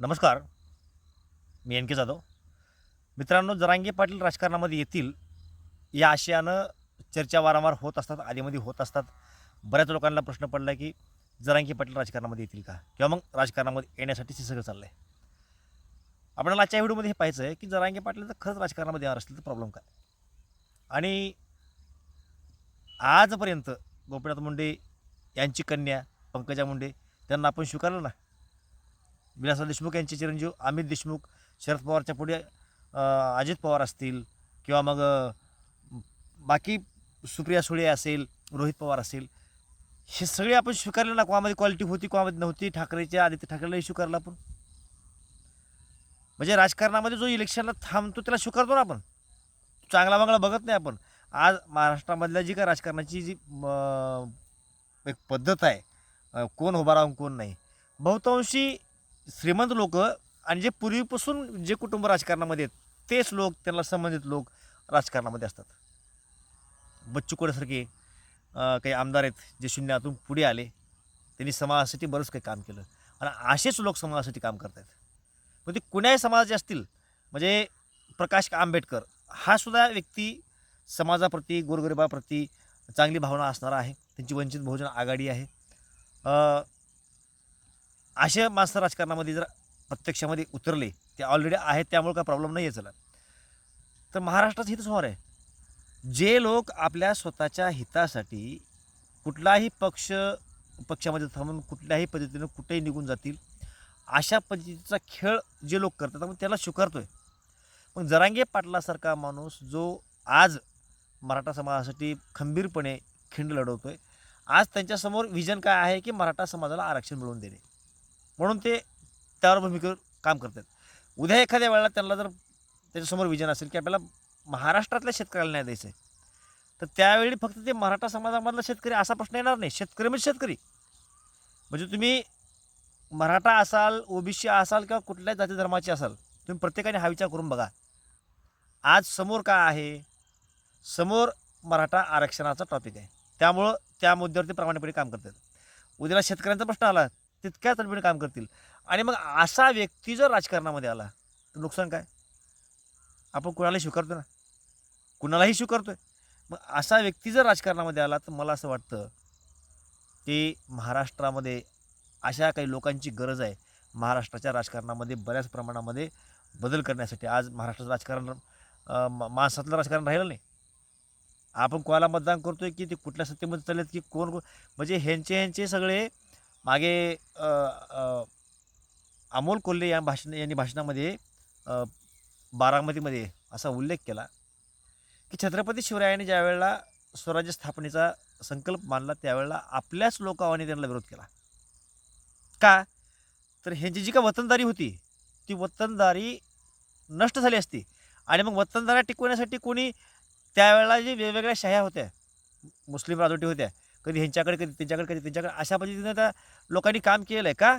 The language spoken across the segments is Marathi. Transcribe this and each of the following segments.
नमस्कार. मी एन के जाधव. मित्रांनो जरांगे पाटील राजकारणामध्ये येतील या आशयानं चर्चा वारंवार होत असतात आधीमध्ये होत असतात. बऱ्याच लोकांना प्रश्न पडला की जरांगे पाटील राजकारणामध्ये येतील का? किंवा मग राजकारणामध्ये येण्यासाठी हे सगळं चाललं आहे आपल्याला आजच्या व्हिडिओमध्ये हे पाहायचं आहे की जरांगे पाटील जर खरंच राजकारणामध्ये येणार असतील तर प्रॉब्लेम काय? आणि आजपर्यंत गोपीनाथ मुंडे यांची कन्या पंकजा मुंडे त्यांना आपण स्वीकारलं ना? विलासराव देशमुख यांचे चिरंजीव अमित देशमुख शरद पवारच्या पुढे अजित पवार असतील किंवा मग बाकी सुप्रिया सुळे असेल रोहित पवार असेल हे सगळे आपण स्वीकारले ना कोणामध्ये क्वालिटी होती कोणामध्ये नव्हती ठाकरेच्या आदित्य ठाकरेलाही स्वीकारला आपण. म्हणजे राजकारणामध्ये जो इलेक्शनला थांबतो त्याला स्वीकारतो ना आपण. चांगला मागला बघत नाही आपण. आज महाराष्ट्रामधल्या जी काय राजकारणाची जी एक पद्धत आहे कोण उभा राहून कोण नाही. बहुतांशी श्रीमंत लोक आणि जे पूर्वीपासून जे कुटुंब राजकारणामध्ये आहेत तेच लोक त्यांना संबंधित लोक राजकारणामध्ये असतात. बच्चू कोड्यासारखे काही आमदार आहेत जे शून्यातून पुढे आले. त्यांनी समाजासाठी बरंच काही काम केलं. आणि असेच लोक समाजासाठी काम करत आहेत मग ते कुण्याही समाजाचे असतील म्हणजे प्रकाश आंबेडकर हा सुद्धा व्यक्ती समाजाप्रती गोरगरिबाप्रती चांगली भावना असणारा आहे. त्यांची वंचित बहुजन आघाडी आहे. असे माणसं राजकारणामध्ये जर प्रत्यक्षामध्ये उतरले ते ऑलरेडी आहेत त्यामुळे काय प्रॉब्लेम नाही आहे चला. तर महाराष्ट्रात हितच होणार आहे. जे लोक आपल्या स्वतःच्या हितासाठी कुठलाही पक्ष पक्षामध्ये थांबून कुठल्याही पद्धतीनं कुठेही निघून जातील अशा पद्धतीचा खेळ जे लोक करतात मग त्याला स्वीकारतोय. पण जरांगे पाटलासारखा माणूस जो आज मराठा समाजासाठी खंबीरपणे खिंड लढवतोय आज त्यांच्यासमोर विजन काय आहे की मराठा समाजाला आरक्षण मिळवून देणे? म्हणून ते त्यावर भूमिकेवर काम करतात. उद्या एखाद्या वेळेला त्यांना जर त्याच्यासमोर विजन असेल की आपल्याला महाराष्ट्रातल्या शेतकऱ्याला न्याय द्यायचं आहे तर त्यावेळी फक्त ते मराठा समाजामधला शेतकरी असा प्रश्न येणार नाही. शेतकरी म्हणजे शेतकरी. म्हणजे तुम्ही मराठा असाल ओबीसी असाल किंवा कुठल्याही जाती धर्माचे असाल तुम्ही प्रत्येकाने हा विचार करून बघा. आज समोर काय आहे? समोर मराठा आरक्षणाचा टॉपिक आहे. त्यामुळं त्या मुद्द्यावर ते प्रामाणिकपणे काम करतात. उद्याला शेतकऱ्यांचा प्रश्न आला. तितक्या तडपीने काम करतील. आणि मग असा व्यक्ती जर राजकारणामध्ये आला तर नुकसान काय? आपण कुणालाही स्वीकारतो ना? कुणालाही स्वीकारतोय. मग असा व्यक्ती जर राजकारणामध्ये आला तर मला असं वाटतं की महाराष्ट्रामध्ये अशा काही लोकांची गरज आहे. महाराष्ट्राच्या राजकारणामध्ये बऱ्याच प्रमाणामध्ये बदल करण्यासाठी. आज महाराष्ट्राचं राजकारण मा- माणसातलं राजकारण राहिलं नाही. आपण कोणाला मतदान करतोय की ते कुठल्या सत्तेमध्ये चाललेत की कोण कोण- म्हणजे ह्यांचे ह्यांचे सगळे मागे अमोल कोल्हे या भाषण यांनी भाषणामध्ये बारामतीमध्ये असा उल्लेख केला की छत्रपती शिवरायांनी ज्या वेळेला स्वराज्य स्थापनेचा संकल्प मानला त्यावेळेला आपल्याच लोकांनी त्यांना विरोध केला. का? तर ह्यांची जी का वतनदारी होती ती वतनदारी नष्ट झाली असती आणि मग वतनदाऱ्या टिकवण्यासाठी कोणी त्यावेळेला जे वेगवेगळ्या शाह्या होत्या मुस्लिम राजवटी होत्या कधी ह्यांच्याकडे कधी त्यांच्याकडे कधी त्यांच्याकडे. अशा पद्धतीनं त्या लोकांनी काम केलं आहे का?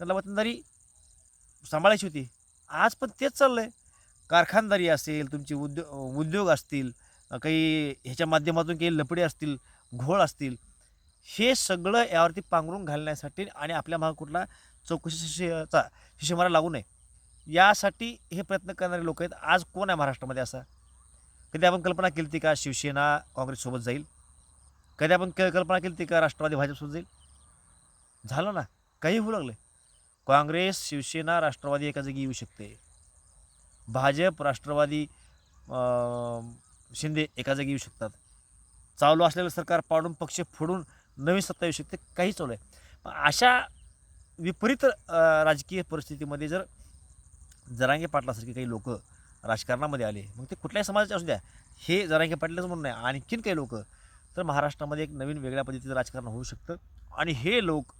त्यांना वतनदारी सांभाळायची होती. आज पण तेच चाललं आहे कारखानदारी असेल तुमची उद्योग उद्योग असतील काही ह्याच्या माध्यमातून काही लपडे असतील घोळ असतील हे सगळं यावरती पांघरून घालण्यासाठी आणि आपल्या मागे कुठला चौकशी शिशेचा शिशेमारा लागू नये. यासाठी हे प्रयत्न करणारे लोक आहेत. आज कोण आहे महाराष्ट्रामध्ये असा? कधी आपण कल्पना केली होती का शिवसेना काँग्रेससोबत जाईल? कधी आपण क कल्पना केली ती का राष्ट्रवादी भाजप सुरू जाईल? झालं ना. काही होऊ लागलं काँग्रेस शिवसेना राष्ट्रवादी एका जागी येऊ शकते. भाजप राष्ट्रवादी शिंदे एका जागी येऊ शकतात. चालू असलेलं सरकार पाडून पक्ष फोडून नवीन सत्ता येऊ शकते. काही चालू आहे. पण अशा विपरीत राजकीय परिस्थितीमध्ये जर जरांगे पाटलासारखे काही लोक राजकारणामध्ये आले मग ते कुठल्याही समाजाचे असू द्या. हे जरांगे पाटलाच म्हणून नाही आणखीन काही लोक तर महाराष्ट्रामध्ये एक नवीन वेगळ्या पद्धतीचं राजकारण होऊ शकतं. आणि हे लोक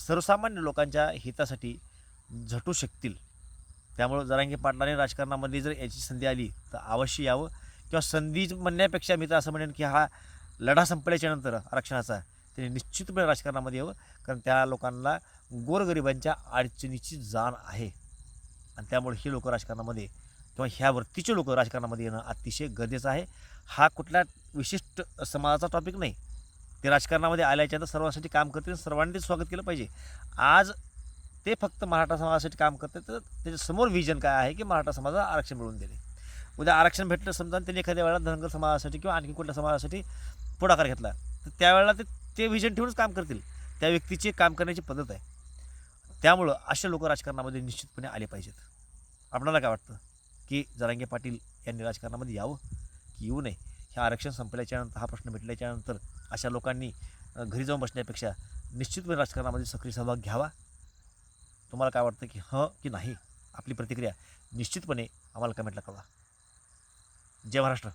सर्वसामान्य लोकांच्या हितासाठी झटू शकतील. त्यामुळं जरांगी पाटलाने राजकारणामध्ये जर याची संधी आली तर अवश्य यावं. किंवा संधी म्हणण्यापेक्षा मी तर असं म्हणेन की हा लढा संपल्याच्या नंतर आरक्षणाचा त्याने निश्चितपणे राजकारणामध्ये यावं. कारण त्या लोकांना गोरगरिबांच्या अडचणीची जाण आहे. आणि त्यामुळे हे लोक राजकारणामध्ये किंवा ह्या वृत्तीचे लोक राजकारणामध्ये येणं अतिशय गरजेचं आहे. हा कुठल्या विशिष्ट समाजाचा टॉपिक नाही. ते राजकारणामध्ये आल्याच्यानंतर सर्वांसाठी काम करतील सर्वांनी स्वागत केलं पाहिजे. आज ते फक्त मराठा समाजासाठी काम करतात तर त्याच्यासमोर विजन काय आहे की मराठा समाजाला आरक्षण मिळवून दिले उद्या आरक्षण भेटलं समजा आणि त्यांनी एखाद्या वेळेला धनगर समाजासाठी किंवा आणखी कुठल्या समाजासाठी पुढाकार घेतला तर त्यावेळेला ते ते विजन ठेवूनच काम करतील. त्या व्यक्तीची काम करण्याची पद्धत आहे. त्यामुळं असे लोक राजकारणामध्ये निश्चितपणे आले पाहिजेत. आपणाला काय वाटतं? की जरांगे पाटील यांनी राजकारणामध्ये यावं? की येऊ नये? हे आरक्षण संपल्याच्यानंतर हा प्रश्न भेटल्याच्यानंतर अशा लोकांनी घरी जाऊन बसण्यापेक्षा निश्चितपणे राजकारणामध्ये सक्रिय सहभाग घ्यावा. तुम्हाला काय वाटतं की हं की नाही? आपली प्रतिक्रिया निश्चितपणे आम्हाला कमेंटला कळवा. जय महाराष्ट्र.